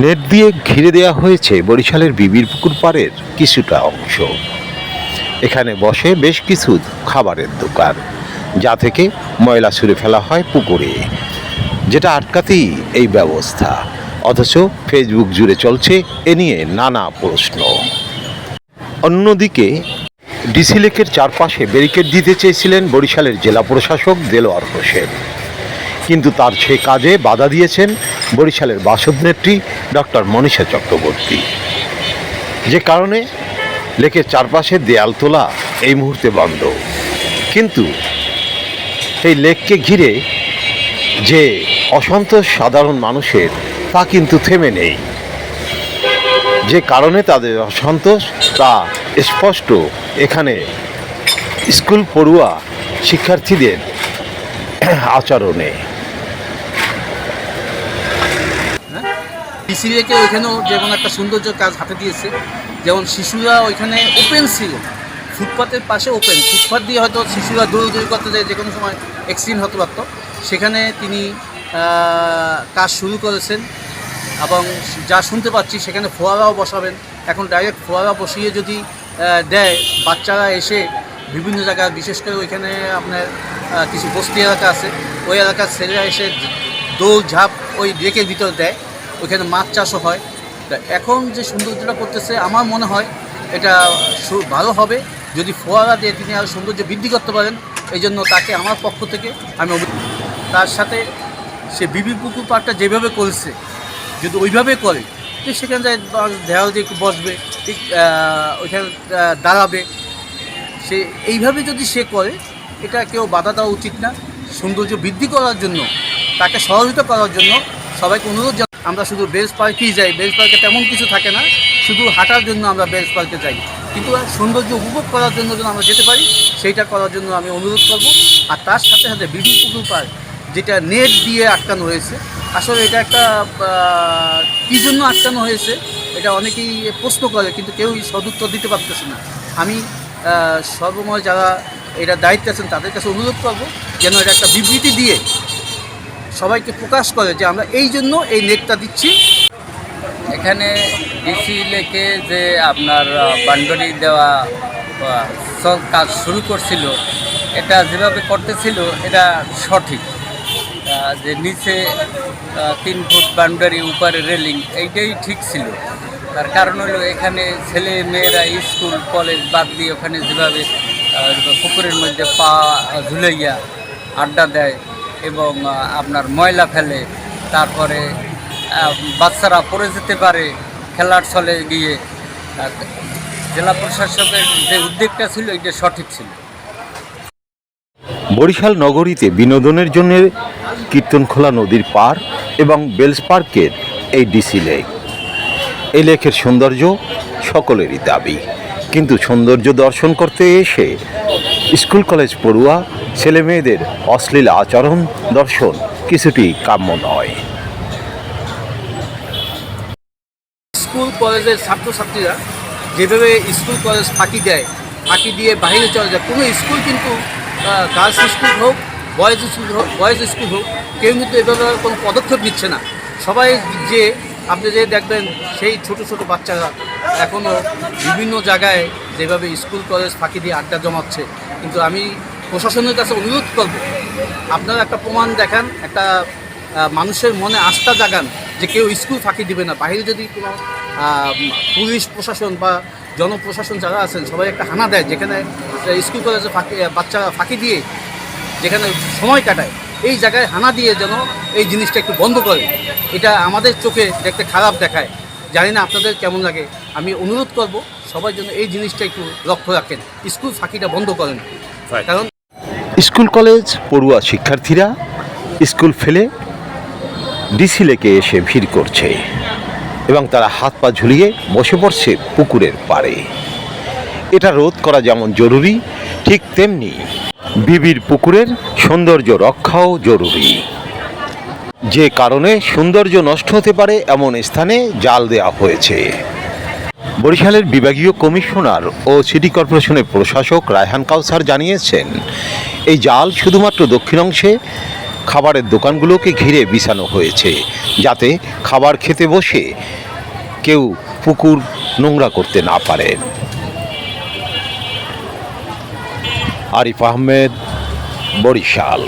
Net দিয়ে ঘিরে দেওয়া হয়েছে বরিশালের বিবির পুকুর পাড়ের কিছুটা অংশ। এখানে বসে বেশ কিছু খাবারের দোকান, যা থেকে ময়লা ছুঁড়ে ফেলা হয় পুকুরে। যেটা আটকাতেই এই ব্যবস্থা, অথচ ফেসবুক জুড়ে চলছে এ নিয়ে নানা প্রশ্ন। অন্যদিকে, ডিসি লেকের চারপাশে ব্যারিকেড দিতে চেয়েছিলেন বরিশালের জেলা প্রশাসক দেলোয়ার হোসেন। কিন্তু তার সে কাজে বাধা দিয়েছেন বরিশালের বাসদ নেত্রী ডক্টর মনীষা চক্রবর্তী। যে কারণে লেকের চারপাশে দেয়াল তোলা এই মুহূর্তে বন্ধ। কিন্তু এই লেককে ঘিরে যে অসন্তোষ সাধারণ মানুষের, তা কিন্তু থেমে নেই। যে কারণে তাদের অসন্তোষ, তা স্পষ্ট এখানে স্কুল পড়ুয়া শিক্ষার্থীদের আচরণে। ডিসি লেকে ওইখানেও যেমন একটা সৌন্দর্য কাজ হাতে দিয়েছে, যেমন শিশুরা ওইখানে ওপেন ছিল। ফুটপাতের পাশে ওপেন ফুটপাত দিয়ে হয়তো শিশুরা দৌড় দৌড়দৌড়ি করতে যায় যে কোনো সময় অ্যাক্সিডেন্ট হতে পারত সেখানে তিনি কাজ শুরু করেছেন এবং যা শুনতে পাচ্ছি সেখানে ফোয়ারাও বসাবেন। এখন ডাইরেক্ট ফোয়ারা বসিয়ে যদি দেয়, বাচ্চারা এসে বিভিন্ন জায়গায় বিশেষ করে ওইখানে আপনার কিছু বস্তি এলাকা আছে, ওই এলাকার ছেলেরা এসে দৌড় ঝাঁপ ওই লেকের ভিতর দেয়। ওইখানে মাছ চাষও হয়। তা এখন যে সৌন্দর্যটা করতেছে, আমার মনে হয় এটা ভালো হবে। যদি ফোয়ারা দিয়ে তিনি আরও সৌন্দর্য বৃদ্ধি করতে পারেন, এই জন্য তাকে আমার পক্ষ থেকে আমি তার সাথে সে বিবি পুকুর পাড়টা যেভাবে করেছে, যদি ওইভাবে করে তো সেখানে যায় দেওয়াল দিয়ে একটু বসবে, ঠিক ওইখানে দাঁড়াবে। সে এইভাবে যদি সে করে, এটা কেউ বাধা দেওয়া উচিত না। সৌন্দর্য বৃদ্ধি করার জন্য, তাকে সহযোগিতা করার জন্য সবাইকে অনুরোধ আমরা শুধু বেস পার্কেই যাই বেস পার্কে তেমন কিছু থাকে না, শুধু হাঁটার জন্য আমরা বেস পার্কে যাই। কিন্তু সৌন্দর্য উপভোগ করার জন্য যেন আমরা যেতে পারি, সেইটা করার জন্য আমি অনুরোধ করব। আর তার সাথে সাথে বিদ্যুৎ পুকুর পার্ক যেটা নেট দিয়ে আটকানো হয়েছে, আসলে এটা একটা কী জন্য আটকানো হয়েছে, এটা অনেকেই প্রশ্ন করে, কিন্তু কেউই সদুত্তর দিতে পারতেছে না। আমি সর্বময় যারা এটা দায়িত্বে আছেন, তাদের কাছে অনুরোধ করব যেন এটা একটা বিবৃতি দিয়ে সবাইকে প্রকাশ করে যে আমরা এই জন্য এই নেটটা দিচ্ছি। এখানে ডিসি লেকে যে আপনার বান্ডরি দেওয়া কাজ শুরু করছিল, এটা যেভাবে করতেছিল, এটা সঠিক। যে নিচে তিন ফুট বাউন্ডারি উপরে রেলিং, এইটাই ঠিক ছিল। তার কারণ হলো এখানে ছেলে মেয়েরা স্কুল, কলেজ বাদ দিয়ে ওখানে যেভাবে পুকুরের মধ্যে পা ঝুলাইয়া আড্ডা দেয় এবং আপনার ময়লা ফেলে, তারপরে বাচ্চারা পড়ে যেতে পারে, খেলার ছলে গিয়ে। জেলা প্রশাসকের যে উদ্যোগটা ছিল, এটা সঠিক ছিল। বরিশাল নগরীতে বিনোদনের জন্য কীর্তনখোলা নদীর পার এবং বেলস পার্কের এই ডিসি লেক। এই লেকের সৌন্দর্য সকলেরই দাবি। কিন্তু সৌন্দর্য দর্শন করতে এসে স্কুল কলেজ পড়ুয়া ছেলে মেয়েদের অশ্লীল আচরণ, দর্শন কিছুটি কাম্য নয়। স্কুল কলেজের ছাত্রছাত্রীরা যেভাবে স্কুল কলেজ ফাঁকি দেয়, ফাঁকি দিয়ে বাইরে চলে যায়, কোনো স্কুল কিন্তু গার্লস স্কুল হোক, বয়েজ স্কুল হোক, বয়েজ স্কুল হোক, কেউ কিন্তু এভাবে কোনো পদক্ষেপ নিচ্ছে না। সবাই যে, আপনি যে দেখবেন সেই ছোট ছোট বাচ্চারা এখনও বিভিন্ন জায়গায় যেভাবে স্কুল কলেজ ফাঁকি দিয়ে আড্ডা জমাচ্ছে কিন্তু আমি প্রশাসনের কাছে অনুরোধ করব, আপনারা একটা প্রমাণ দেখান, একটা মানুষের মনে আস্থা জাগান যে কেউ স্কুল ফাঁকি দিবে না। বাইরে যদি কোনো পুলিশ প্রশাসন বা জনপ্রশাসন যারা আছেন, সবাই একটা হানা দেয়, যেখানে স্কুল কলেজে ফাঁকি বাচ্চারা ফাঁকি দিয়ে যেখানে সময় কাটায়, এই জায়গায় হানা দিয়ে যেন এই জিনিসটা একটু বন্ধ করে। এটা আমাদের চোখে দেখতে খারাপ দেখায়। জানি না আপনাদের কেমন লাগে। আমি অনুরোধ করব সবার জন্য এই জিনিসটা একটু লক্ষ্য রাখেন। স্কুল ফাঁকিটা বন্ধ করেন। কারণ স্কুল কলেজ পড়ুয়া শিক্ষার্থীরা স্কুল ফেলে ডিসি লেকে এসে ভিড় করছে এবং তারা হাত পা ঝুলিয়ে বসে পড়ছে পুকুরের পাড়ে। এটা রোধ করা যেমন জরুরি ঠিক তেমনি বিবির পুকুরের সৌন্দর্য রক্ষাও জরুরি। যে কারণে সৌন্দর্য নষ্ট হতে পারে এমন স্থানে জাল দেওয়া হয়েছে। বরিশালের বিভাগীয় কমিশনার ও সিটি কর্পোরেশনের প্রশাসক রায়হান কাউসার জানিয়েছেন, এই জাল শুধুমাত্র দক্ষিণ অংশে খাবারের দোকানগুলোকে ঘিরে বিছানো হয়েছে, যাতে খাবার খেতে বসে কেউ পুকুর নোংরা করতে না পারেন আরিফ আহমেদ, বরিশাল।